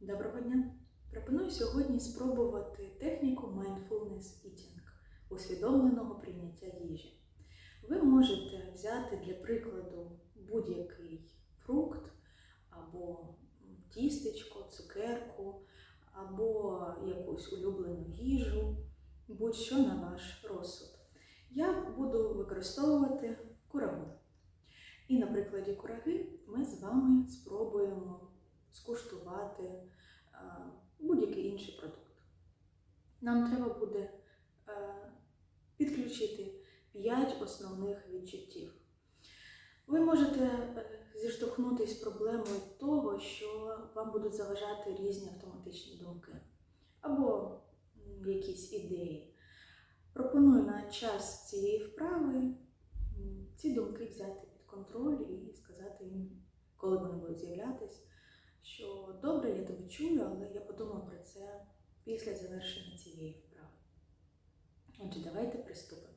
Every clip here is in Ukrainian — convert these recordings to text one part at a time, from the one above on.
Доброго дня! Пропоную сьогодні спробувати техніку Mindfulness Eating – усвідомленого прийняття їжі. Ви можете взяти для прикладу будь-який фрукт або тістечко, цукерку, або якусь улюблену їжу, будь-що на ваш розсуд. Я буду використовувати курагу. І на прикладі кураги ми з вами спробуємо скуштувати будь-який інший продукт. Нам треба буде е, підключити 5 основних відчуттів. Ви можете е, зіштовхнутися з проблемою того, що вам будуть заважати різні автоматичні думки або якісь ідеї. Пропоную на час цієї вправи ці думки взяти під контроль і сказати їм, коли вони будуть з'являтись, що добре, я тебе чую, але я подумаю про це після завершення цієї вправи. Отже, давайте приступимо.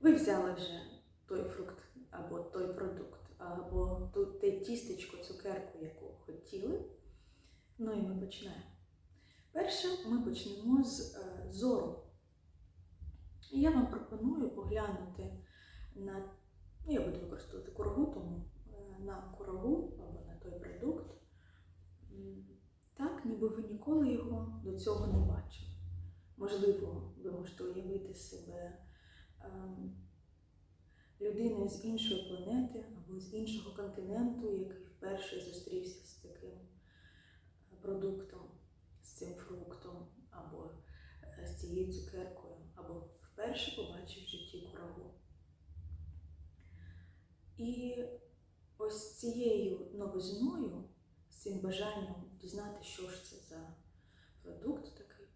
Ви взяли вже той фрукт або той продукт, або те тістечко, цукерку, яку хотіли. Ну і ми починаємо. Перше, ми почнемо з е, зору. І я вам пропоную поглянути на, ну, я буду використовувати курагу, тому е, на курагу або на той продукт, так, ніби ви ніколи його до цього не бачили. Можливо, ви можете уявити себе ем, людиною з іншої планети або з іншого континенту, який вперше зустрівся з таким е, продуктом, з цим фруктом, або е, з цією цукеркою, або вперше побачив в житті курагу. І ось цією новизною, цим бажанням дізнати, що ж це за продукт такий,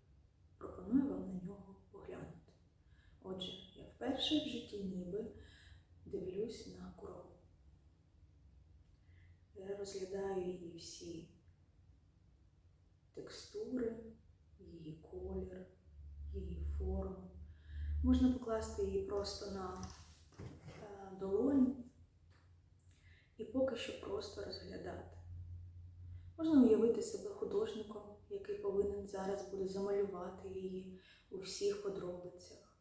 пропоную вам на нього поглянути. Отже, я вперше в житті ніби дивлюсь на курагу. Я розглядаю її всі текстури, її колір, її форму. Можна покласти її просто на е, долоню і поки що просто розглядати. Можна уявити себе художником, який повинен зараз буде замалювати її у всіх подробицях.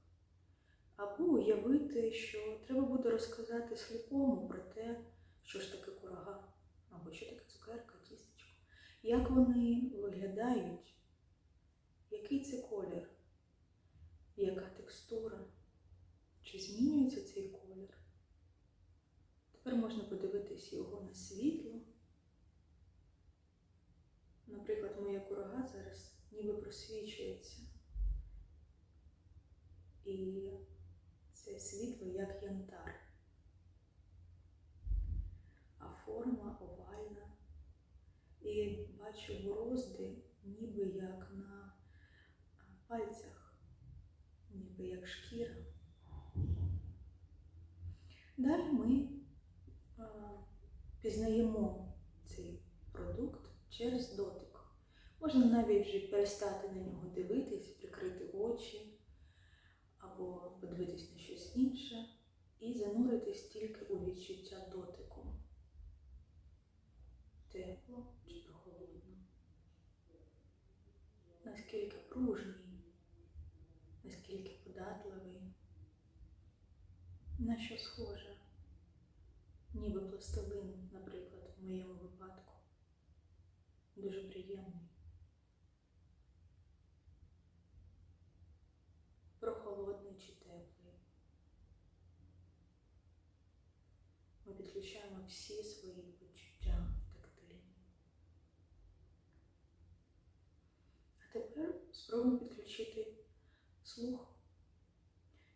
Або уявити, що треба буде розказати сліпому про те, що ж таке курага, або що таке цукерка, тістечко, як вони виглядають, який це колір, яка текстура, чи змінюється цей колір. Тепер можна подивитись його на світло. Наприклад, моя курага зараз ніби просвічується. І це світло як янтар. А форма овальна. І бачу борозди ніби як на пальцях, ніби як шкіра. Далі ми а, пізнаємо цей продукт через дотик. Можна навіть вже перестати на нього дивитись, прикрити очі або подивитись на щось інше і зануритись тільки у відчуття дотику. Тепло чи прохолодно. Наскільки пружній, наскільки податливий, на що схоже, ніби пластилин, наприклад, в моєму випадку. Дуже приємний. Ми всі свої почуття тактильні. А тепер спробуємо підключити слух.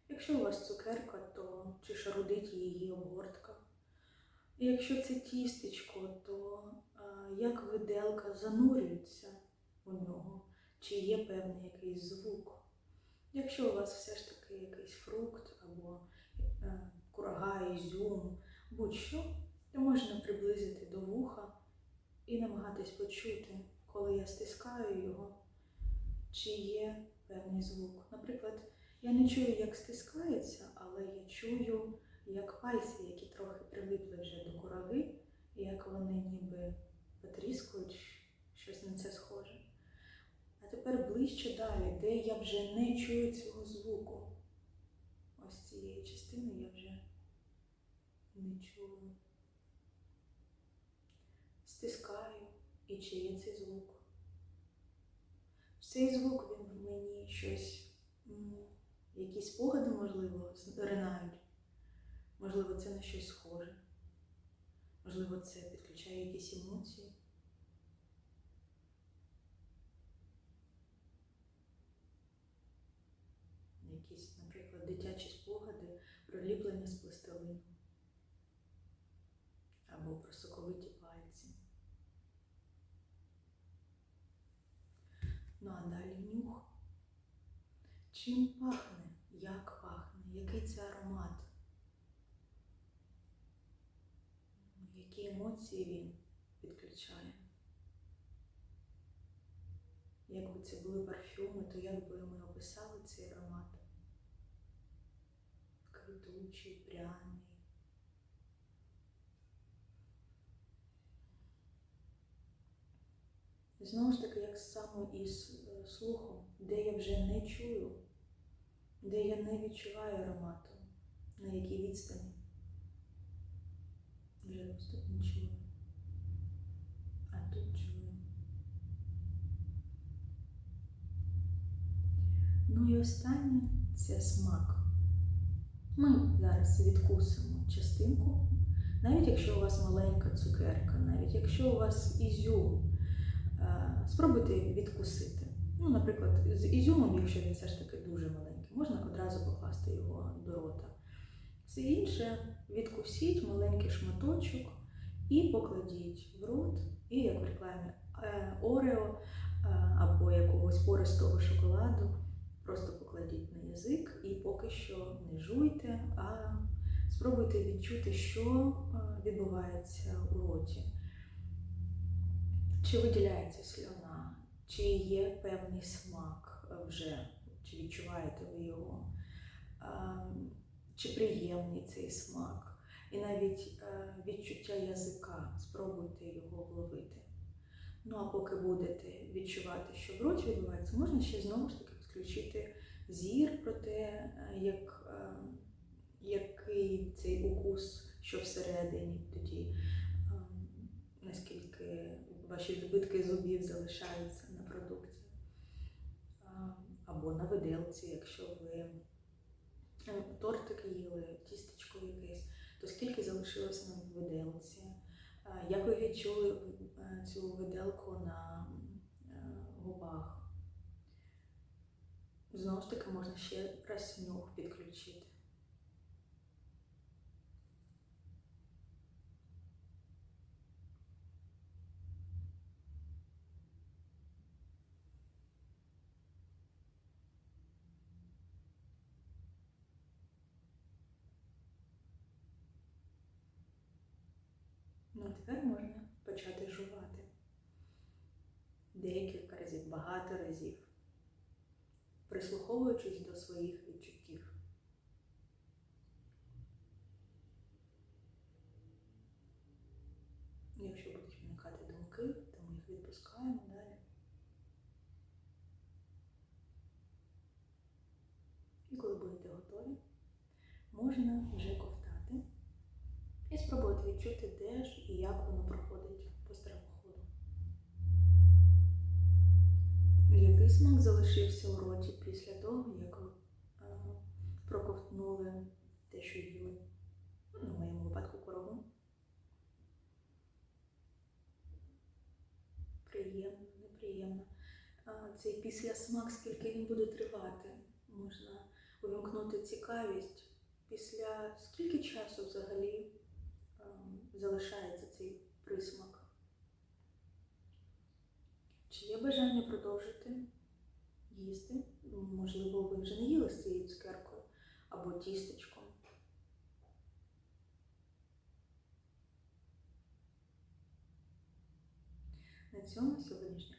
Якщо у вас цукерка, то чи шарудить її обгортка? Якщо це тістечко, то а, як виделка занурюється у нього, чи є певний якийсь звук. Якщо у вас все ж таки якийсь фрукт або е, курага, ізюм, будь-що, можна приблизити до вуха і намагатись почути, коли я стискаю його, чи є певний звук. Наприклад, я не чую, як стискається, але я чую, як пальці, які трохи прилипли вже до кураги, як вони ніби потріскують, щось на це схоже. А тепер ближче далі, де я вже не чую цього звуку. Ось цієї частини я вже не чую. Стискаю і чи є цей звук. Цей звук він в мені щось, якісь спогади, можливо, ринають. Можливо, це на щось схоже. Можливо, це підключає якісь емоції. Якісь, наприклад, дитячі спогади про ліплення з пластилину або про соковиті пальці. Ну а далі нюх. Чим пахне? Як пахне? Який це аромат? Які емоції він підключає? Якби це були парфюми, то як би ми описали цей аромат? Квітучий, пряний. Знову ж таки, як саме із е, слухом, де я вже не чую, де я не відчуваю аромату, на якій відстані. Вже просто не чую. А тут чую. Ну і останнє це смак. Ми зараз відкусимо частинку, навіть якщо у вас маленька цукерка, навіть якщо у вас ізюм. Спробуйте відкусити. Ну, наприклад, з ізюмом, якщо він все ж таки дуже маленький, можна одразу покласти його до рота. Все інше відкусіть маленький шматочок і покладіть в рот, і як в рекламі е, Орео е, або якогось пористого шоколаду. Просто покладіть на язик і поки що не жуйте, а спробуйте відчути, що відбувається у роті. Чи виділяється сльона, чи є певний смак вже, чи відчуваєте ви його, чи приємний цей смак, і навіть відчуття язика, спробуйте його вловити. Ну а поки будете відчувати, що в роті відбувається, можна ще знову ж таки підключити зір про те, як, який цей укус, що всередині тоді, наскільки ваші відбитки зубів залишаються. Або на виделці, якщо ви тортик їли, тістечко якесь, то скільки залишилося на виделці, як ви відчули цю виделку на губах. Знову ж таки, можна ще раз нюх підключити. Ну, а тепер можна почати жувати. Декілька разів, багато разів, прислуховуючись до своїх відчуттів. Якщо будуть виникати думки, то ми їх відпускаємо далі. І коли будете готові, можна вже ковтати і спробувати відчути, де ж і як воно проходить по стравоходу. Який смак залишився у роті після того, як ви проковтнули те, що їли? Ну, в моєму випадку корову. Приємно, неприємно. Цей післясмак, скільки він буде тривати, можна увімкнути цікавість. Після скільки часу взагалі залишається цей присмак? Чи є бажання продовжити їсти? Можливо, ви вже не їли з цією цукеркою або тістечком. На цьому сьогоднішня